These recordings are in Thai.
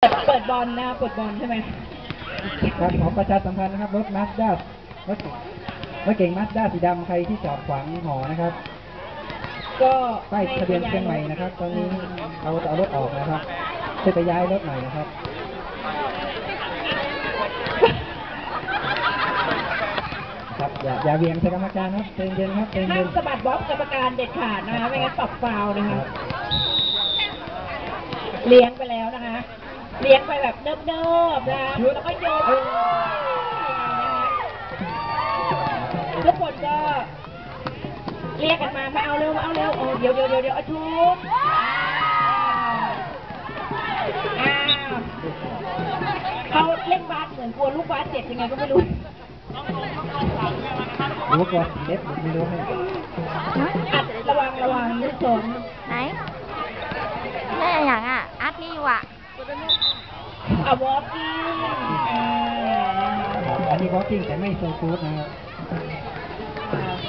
เปิดเปิดบอลนะเปิดบอลใช่ไหมครับขอประชาสัมพันธ์นะครับ รถมาสด้ารถเก่งรถเก่งมาสด้าสีดำใครที่จอดขวางหอนะครับ ก็ป้ายทะเบียนเชียงใหม่นะครับ ตอนนี้เอาเอารถออกนะครับช่วยไปย้ายรถหน่อยนะครับครับอย่าอย่าเวียงใส่กรรมการครับใจเย็นครับใจห้าเย็มนสะบัดบ๊อบกรรมการเด็ดขาดนะคะไม่งั้นปรับฟาวล์นะคคะรับเลี้ยงไปแล้วนะคะ เลี้ยงไปแบบเนิบๆนะคะแล้วก็โยนทุกคนก็เรียกกันมามาเอาเร็วมาเอาเร็วโอ้เดี๋ยวเดี๋ยวเดี๋ยวเดี๋ยวเอาชุบอ้าวเขาเล่นบาสเหมือนกลัวลูกบาสเจ็บยังไงก็ไม่รู้รู้ก่อนเด็ดไม่รู้ให้อัดระวังระวังลูกสนไหนแม่อย่างอะอาร์ตนี่อยู่อะ เอาวอล์กิ้งอันนี้วอลกิ้งแต่ไม่โซฟูดนะครับ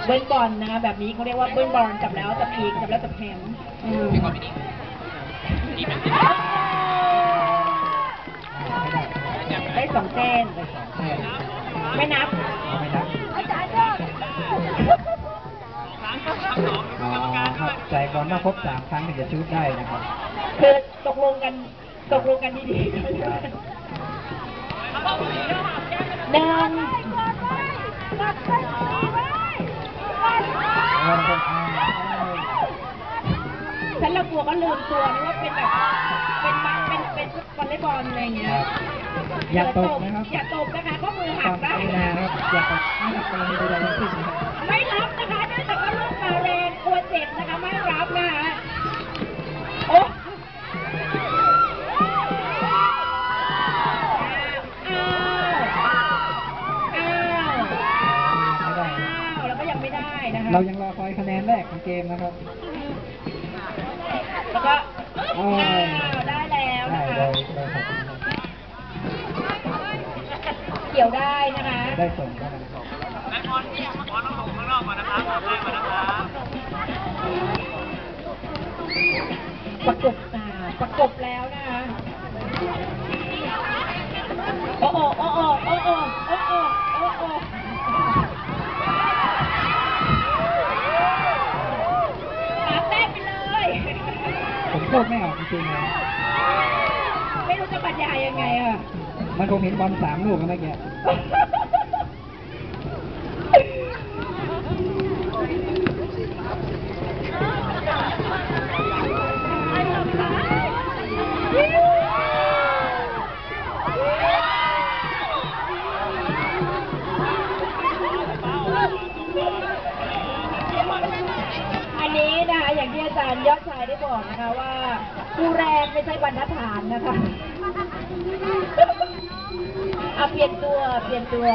เบิ้ลบอลนะคะแบบนี้เขาเรียกว่าเบิ้ลบอลจับแล้วจับอีกจับแล้วจับแขนอืมได้สองเส้นไม่นับเอาไม่นับอ๋อครับใจบอลต้องครบสามครั้งถึงจะชูดได้นะครับคือตกลงกัน ตกลงกันดีๆหนึ่งเอาเป็นอ่าฉันละกลัวก็ลืมตัวนะว่าเป็นแบบเป็นบาเป็นเป็นวอลเลย์บอลอะไรอย่างเงี้ยครับอย่าตกนะครับอย่าตกนะคะก็มือต้หัอกงได้กรุณาครับอย่าตกไม่รับกรณีใดๆทั้งสิ้นนะครับไม่รับนะคะเนื่องจากว่าลูกมาแรงกลัวเจ็บนะคะไม่ เรายังรอคอยคะแนนแรกของเกมนะครับแล้วก็โอ้อ้าวยได้แล้วได้นะเลคะยเลยครับเกี่ยวได้นะคะ ได้ส่งได้นะครับประกบอ่าประกบแล้วนะคะ โอ้โอ้โอ้โอ้โอ้โอ้โอ้โอ้โอ้โอ้สามแต้มไปเลย ผมโทษไม่ออกจริงๆนะไม่รู้จะบรรยายยังไงอะ มันคงเห็นบอลสามลูกนะเมื่อกี้อันนี้นะคะอย่างที่อาจารย์ยอดชาย ได้บอกนะคะว่าผู้แรงไม่ใช่บรรทัดฐานนะคะเอาเปลี่ยนตัวเปลี่ยนตัว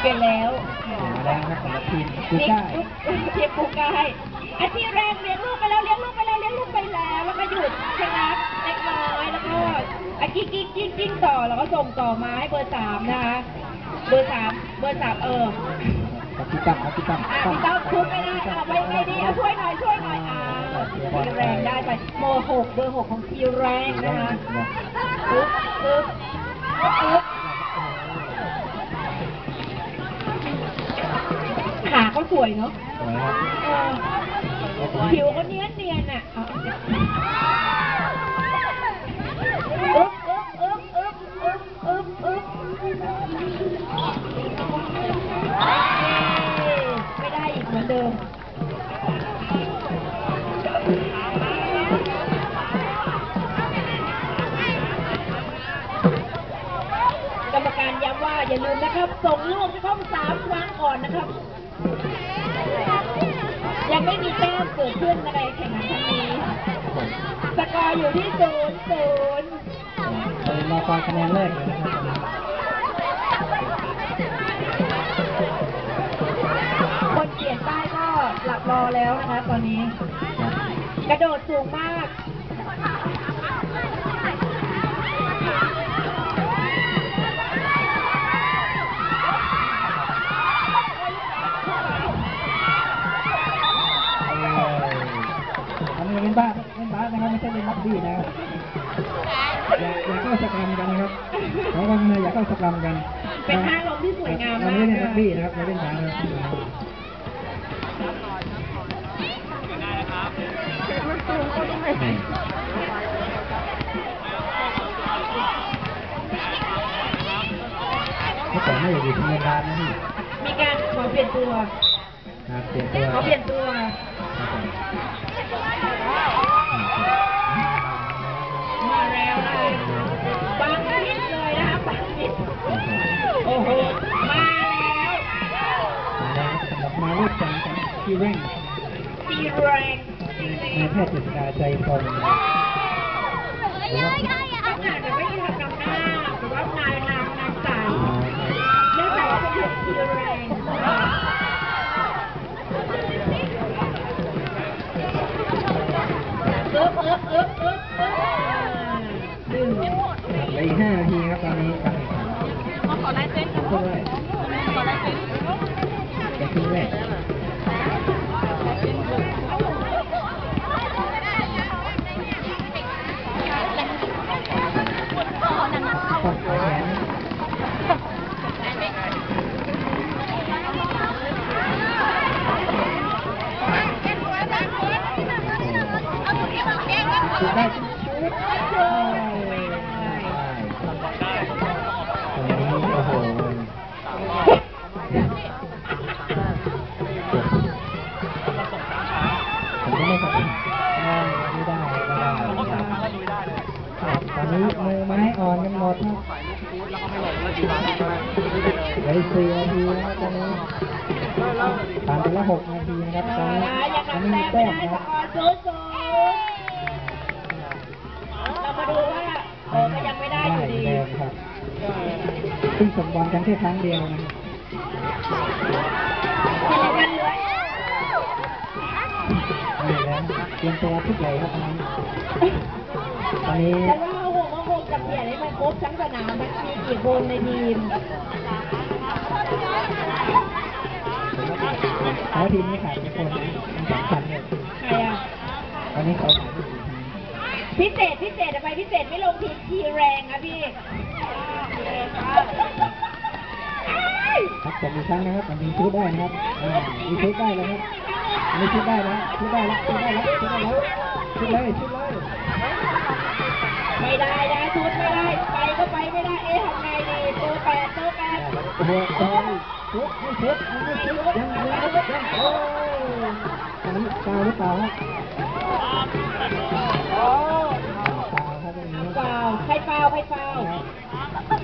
เปลี่ยนแล้วมาแล้วครับสำหรับทีมกูนี่ก้าเทียบปูกายอาชีพแรกเลี้ยงลูกไปแล้วเลี้ยงลูกไปแล้วเลี้ยงลูกไปแล้ว แล้วก็หยุดชะงักเล็กน้อยแล้วก็อากิ๊กกิ๊กกิ๊กกิ๊กต่อแล้วก็ส่งต่อมาให้เบอร์สามนะคะ เบอร์สามเบอร์สามเออ กับพี่ตั้มครับพี่ตั้มอะพี่ต้อมทุบไม่ได้เอาไปไงดีเอาช่วยหน่อยช่วยหน่อยอ่าทีแรงได้ไปโมหกเบอร์หกของทีแรงนะคะปึ๊บปึ๊บปึ๊บขาเขาสวยเนาะสวยครับเออผิวเขาเนียนเนียนๆอะ กรรมการย้ำว่าอย่าลืมนะครับ ส่งลูกให้ครบสามครั้งก่อนนะครับ ยังไม่มีแต้มเกิดขึ้นในแข่งขันครั้งนี้สกอร์อยู่ที่ศูนย์ศูนย์เรารอคอยคะแนนแรกเลยนะครับคนเปลี่ยนป้ายก็หลับรอแล้วนะคะตอนนี้ กระโดดสูงมาก นบาสนะครับไม่ใช่เล่นรักบี้นะครับอย่าอย่าเข้าสกรรมกันนะครับขอความกรุณาอย่าเข้าสกรรมกันเป็นท่าลมที่สวยงามเรามากไม่เล่นรัค่ะกบี้นะครับเราเล่นบาสนะครับเมื่อก่อนไม่อยู่ทีมบาสนะพี่มีการขอเปลี่ยนตัว ครับเปลี่ยนตัวขอเปลี่ยนตัว มาแล้วนะคะบางนิดเลยนะคะบางนิดโอ้โห มาแล้วสำหรับมาลือกจังกันที่แร่งตีแรงนาแพทย์จิตราใจพรหรือว่าต้องอาจจะไม่ได้ทำนำหน้าหรือว่านายนามนามสาวเนื่องจากว่าเป็นเด็กตีแรงเอิบเอิบเอิบเออ อล เหลืออีกสี่นาทีนะครับตอนนี้ผ่านไปแล้วหกนาทีนะครับตอนนี้นะยังตอนนี้มีแต้ไม่มได้นะครับเรามาดูว่าโอ้ก็ยังไม่ได้อยู่ดีครับเพิ่งส่งบอลกันแค่ครั้งเดียวนะนี่แล้วเตรียมตัวทุกใหญ่ครับตอนนี้ตอนนี้แต่ว่าเอาหกหกกับเปลี่ยนให้มันครบทั้งสนามมันมีกี่คนในทีม ทีมนี้ขาดไปคนนะมันสำคัญเลยใครอะตอนนี้เขาขาดไปสี่ทีมพิเศษพิเศษทำไมพิเศษไม่ลงทีมทีแรงอะพี่ครับผมอีกครั้งนะครับมันมีชุดได้นะครับอ่ามีชุดได้แล้วครับมีชุดได้แล้วชุดได้แล้วชุดได้แล้วชุดได้แล้วชุดเลยชุดเลยไม่ได้นะชุดไม่ได้ ไปก็ไปไม่ได้ เอ๊ะทำไงดีเบอร์แปดเบอร์แปดบวกไปชุด ไม่ชุดไม่ชุดยังยังโอ้ยอันนี้ฟาวหรือเปล่าครับฟาวครับตรงนี้เปล่าใครเปล่าใครเปล่า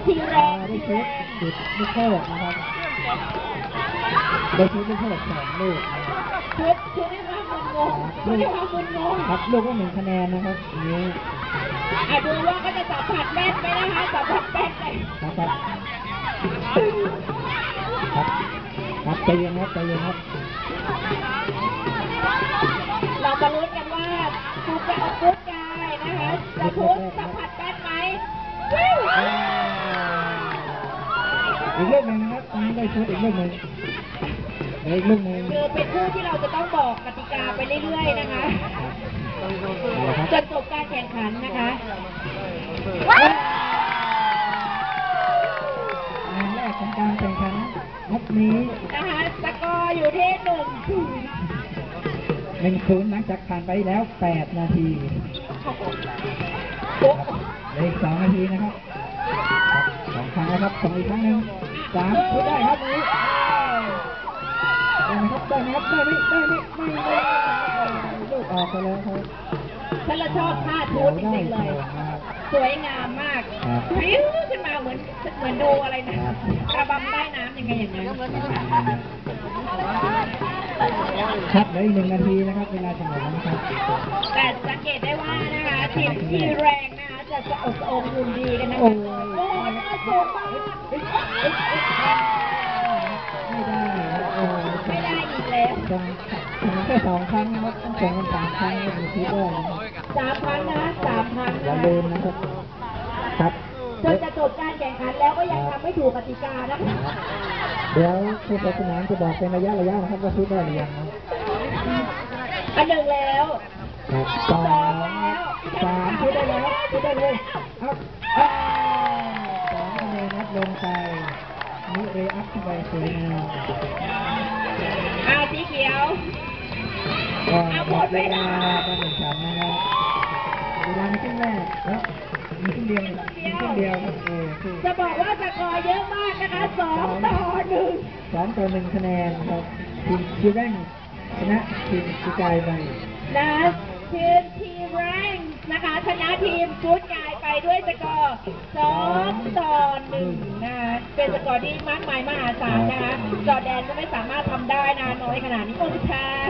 ทีแรงได้ชุดจุดลูกโทษนะครับได้ชุดลูกโทษสองลูกนะครับชุดชุดให้ความมึนงงชุดให้ความมึนงงครับลูกก็หนึ่งคะแนนนะครับอันนี้อะดูว่าก็จะสัมผัสแม่นไหมนะคะสัมผัสแม่นไหมนะครับ ครับครับใจเย็นครับใจเย็นครับ เรามาลุ้นกันว่าชุดจะเอาชุดกายนะคะจะชุดสัมผัสแม่นไหมวิวอ่าอีกลูกหนึ่งนะครับตอนนี้ได้ชุดอีกลูกหนึ่งเหลืออีกลูกหนึ่งคือเป็นผู้ที่เราจะต้องบอกกติกาไปเรื่อยๆนะคะเอาละครับจนจบการแข่งขันนะคะงานแรกของการแข่งขัน นัดนี้นะคะสกอร์อยู่ที่หนึ่งศูนย์หนึ่งศูนย์หลังจากผ่านไปแล้วแปดนาทีโอ้ครับเหลืออีกสองนาทีนะครับครับสองครั้งแล้วครับส่งอีกครั้งหนึ่งสามชุดได้ครับนี้ได้ไหมครับได้ไหมครับได้ไหมได้ไหมไม่ได้ลูกออกไปแล้วครับฉันละชอบท่าชุดจริงๆเลย สวยงามมากครับริ้วขึ้นมาเหมือนเหมือนดูอะไรนะระบำใต้น้ำ ยังไงอย่างนั้นครับเหลืออีกหนึ่งนาทีนะครับเวลาจะหมดแล้วนะครับแต่สังเกตได้ว่านะคะทีมที่แรงนะคะจะจะอกจะอมหุ่นดีกันนะคะโอ้โอ้ยโหน่าสูงมากไม่ได้ครับโอ้ยไม่ได้อีกแล้วจังถึงแค่สองครั้งนะครับต้องส่งกันสามครั้งก็ถึงคิดได้นะครับสามพันนะสามพันอย่านะลืมนะครับครับ จนจะจบการแข่งขันแล้วก็ยังทำไม่ถูกกติกานะคะเดี๋ยวผู้ปกสนามจะบอกเป็นระยะระยะนะครับว่าชุดได้หรือยังนะอันหนึ่งแล้วครับสองสามชุดได้แล้วชุดได้เลยเอาเอาสองคะแนนนัดลงไปนิเรอัพเข้าไปสวยงามอาสีเขียวก็หมดเวลาการแข่งขันนะครับเวลาในครึ่งแรกแล้วมีครึ่ง เดียวมีครึ่งเดียวครับเออคือจะบอกว่าสกอร์เยอะมากนะคะสองต่อหนึ่งสองต่อหนึ่งคะแนนครับทีมคิวแบงชนะทีมกุกายไปนะทีมทีมแรงนะคะชนะทีมฟุตกายไปด้วยสกอร์สองต่อหนึ่งนะคะเป็นสกอร์ที่มากมายมหาศาลนะคะจอร์แดนก็ไม่สามารถทำได้นะน้อยขนาดนี้โอ้สุดท้าย